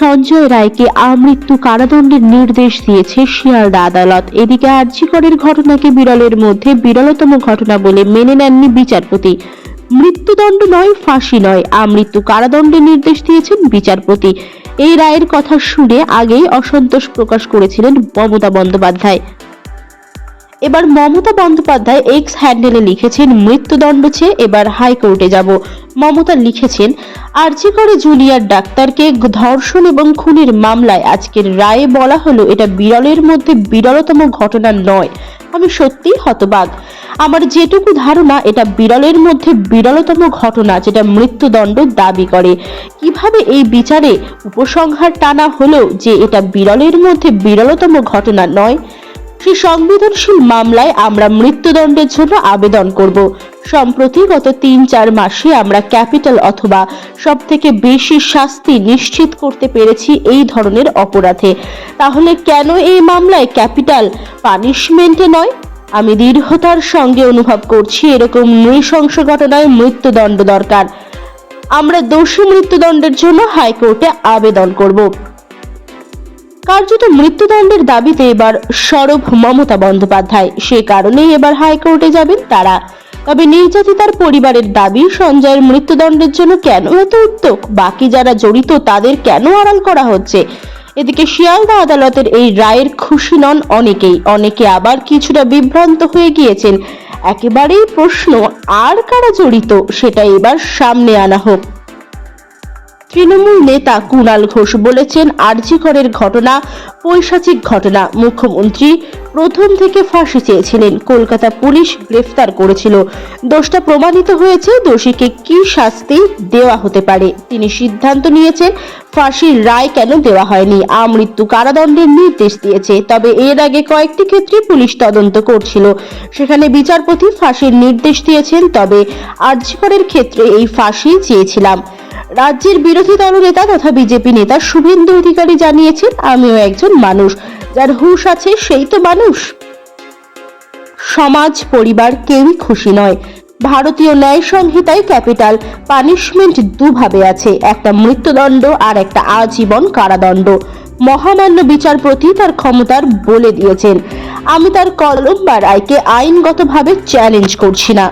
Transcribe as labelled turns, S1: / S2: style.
S1: সঞ্জয় রায়কে আমৃত্যু কারাদণ্ডের নির্দেশ দিয়েছে শিয়ালদা আদালত। এদিকে আর্জিকরের ঘটনাকে বিরলের মধ্যে বিরলতম ঘটনা বলে মেনে নেননি বিচারপতি। মৃত্যুদণ্ড নয়, ফাঁসি নয়, আমৃত্যু কারাদণ্ডের নির্দেশ দিয়েছেন বিচারপতি। এই রায়ের কথা শুনে আগেই অসন্তোষ প্রকাশ করেছিলেন মমতা বন্দ্যোপাধ্যায়। এবার মমতা বন্দ্যোপাধ্যায় এক্স হ্যান্ডেলে লিখেছেন, মৃত্যুদণ্ড চেয়ে এবার হাইকোর্টে যাব। মমতা লিখেছেন, আর্জি করে জুনিয়র ডাক্তারকে ধর্ষণ এবং খুনের মামলায় আজকের রায়ে বলা হলো, এটা বিরলের মধ্যে বিরলতম ঘটনা নয়। আমি সত্যিই হতবাক। আমার যেটুকু ধারণা, এটা বিরলের মধ্যে বিরলতম ঘটনা, যেটা মৃত্যুদণ্ড দাবি করে। কীভাবে এই বিচারে উপসংহার টানা হলো যে এটা বিরলের মধ্যে বিরলতম ঘটনা নয় সেই সংবেদনশীল মামলায় আমরা মৃত্যুদণ্ডের জন্য আবেদন করব। সম্প্রতি গত তিন চার মাসে আমরা ক্যাপিটাল অথবা সব থেকে বেশি শাস্তি নিশ্চিত করতে পেরেছি এই ধরনের অপরাধে। তাহলে কেন এই মামলায় ক্যাপিটাল পানিশমেন্টে নয়? আমি দৃঢ়তার সঙ্গে অনুভব করছি এরকম নৃশংস ঘটনায় মৃত্যুদণ্ড দরকার। আমরা দোষী মৃত্যুদণ্ডের জন্য হাইকোর্টে আবেদন করব। কার্যত মৃত্যুদণ্ডের দাবিতে এবার সরব মমতা বন্দ্যোপাধ্যায়। সে কারণেই এবার হাইকোর্টে যাবেন তারা। তবে নির্যাতিতার পরিবারের দাবি, সঞ্জয়ের মৃত্যুদণ্ডের জন্য কেন এত উদ্যোগ? বাকি যারা জড়িত, তাদের কেন আড়াল করা হচ্ছে? এদিকে শিয়ালদা আদালতের এই রায়ের খুশি নন অনেকেই। অনেকে আবার কিছুটা বিভ্রান্ত হয়ে গিয়েছেন। একেবারেই প্রশ্ন, আর কারা জড়িত? সেটা এবার সামনে আনা হোক। তৃণমূল নেতা কুণাল ঘোষ বলেছেন আরজিকরের ঘটনা, পৈশাচিক ঘটনা, মুখ্যমন্ত্রী প্রথম থেকে ফাঁসি চেয়েছিলেন, কলকাতা পুলিশ গ্রেফতার করেছিল। দোষটা প্রমাণিত হয়েছে, দোষীকে কি শাস্তি দেওয়া হতে পারে? তিনি সিদ্ধান্ত নিয়েছেন, ফাঁসির রায় কেন দেওয়া হয়নি। আমৃত্যু কারাদণ্ডের নির্দেশ দিয়েছে, তবে এর আগে কয়েকটি ক্ষেত্রে পুলিশ তদন্ত করছিল। সেখানে বিচারপতি ফাঁসির নির্দেশ দিয়েছেন, তবে আরজিকরের ক্ষেত্রে এই ফাঁসি চেয়েছিলাম। রাজ্যের বিরোধী দলনেতা তথা বিজেপি নেতা শুভেন্দু অধিকারী জানিয়েছেন, আমিও একজন মানুষ। যার হুশ আছে সেই তো মানুষ। সমাজ, পরিবার কেউই খুশি নয়। ভারতীয় ন্যায় সংহিতায় ক্যাপিটাল পানিশমেন্ট দুভাবে আছে। একটা মৃত্যুদণ্ড আর একটা আজীবন কারাদণ্ড। মহামান্য বিচারপতি তার ক্ষমতার বলে দিয়েছেন। আমি তার কলম বা রায়কে আইনগতভাবে চ্যালেঞ্জ করছি না।